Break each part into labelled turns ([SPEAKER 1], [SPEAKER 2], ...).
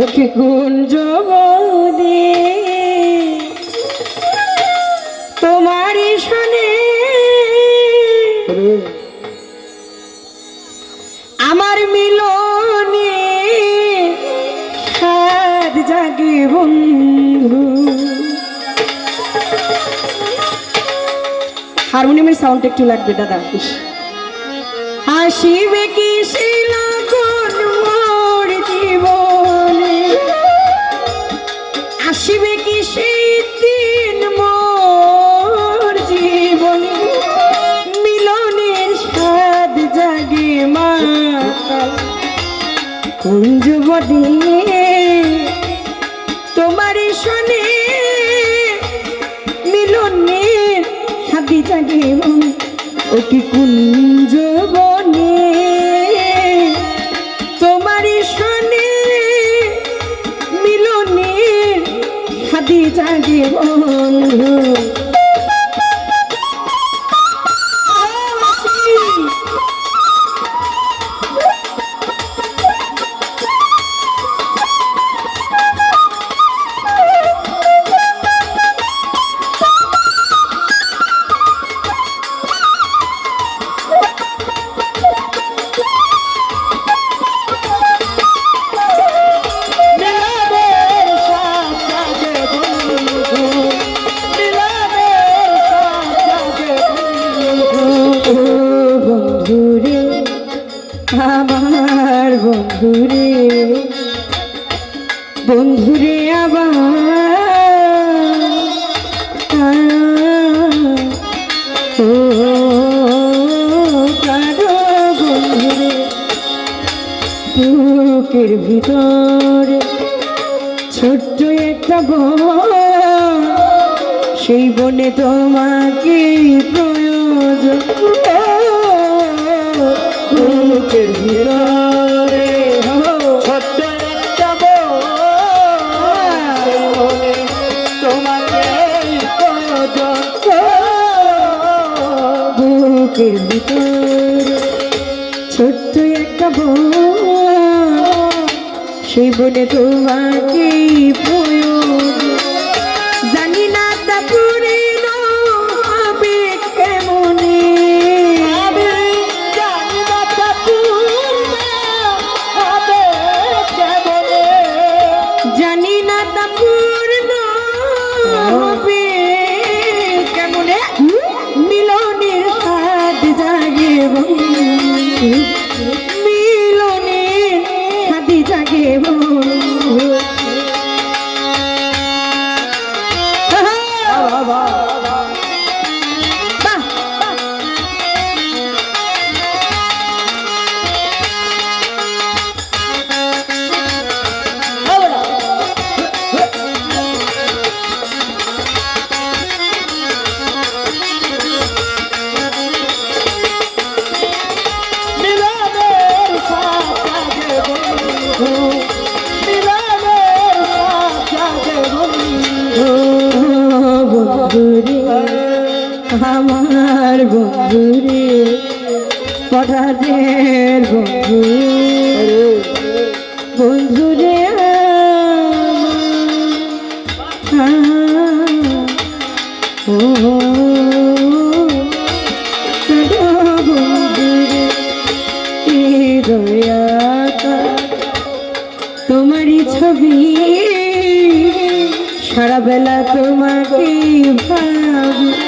[SPEAKER 1] সখী কুঞ্জ বনে তোমারই শনে। আমার মিলনে সাত জাগে বন্ধু। হারমোনিয়ামের সাউন্ড একটু লাগবে দাদা হাসিবে কি শিলাকন কুঞ্জ বদে তোমার শনে হাতি জাগে মন। ও কি কুঞ্জ আমার বন্ধুরে বন্ধুরে আবার ও বন্ধুরে, বুকের ভিতরে ছোট্ট একটা বন, সেই বনে তোমাকে প্রয়োজন। বুকের
[SPEAKER 2] ছোট্ট একটা বনে তোমাকে
[SPEAKER 1] বুকের ভিতরে ছোট্ট একটা বন সেই বনে তোমাকে প্রয়োজন
[SPEAKER 2] ದೇವೋ
[SPEAKER 1] বন্ধুরে পড়াদের বন্ধু বন্ধুরে তোমারই ছবি সারা বেলা তোমাকে ভাবি।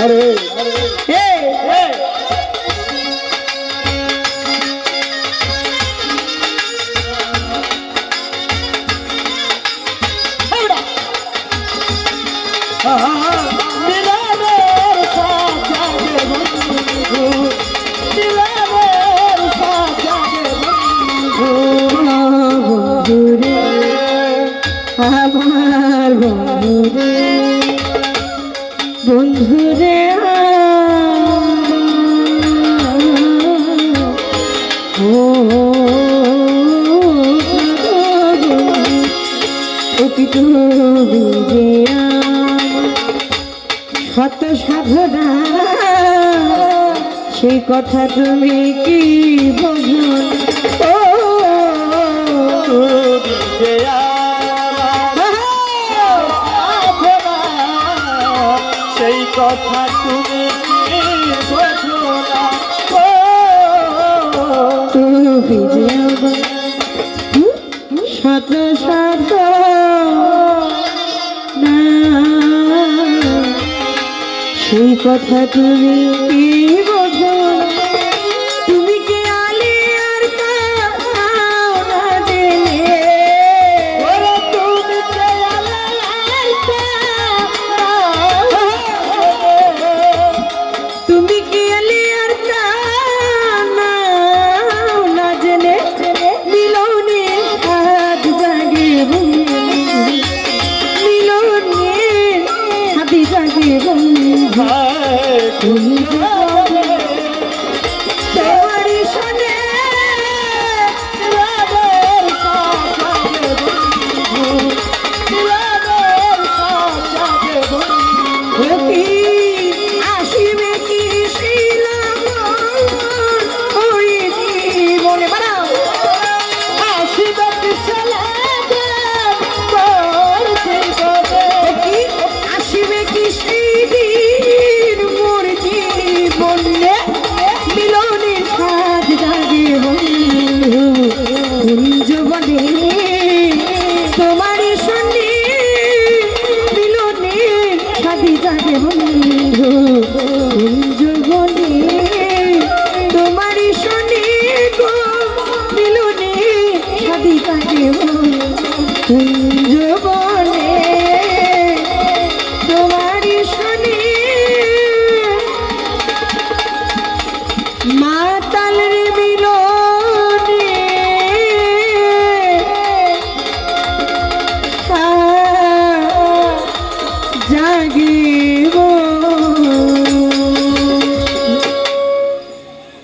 [SPEAKER 1] હરે હે હા. সেই কথা তুমি কি বুঝো? ও
[SPEAKER 2] সেই কথা তুমি কি বোঝো
[SPEAKER 1] সেই কথা তুমি কি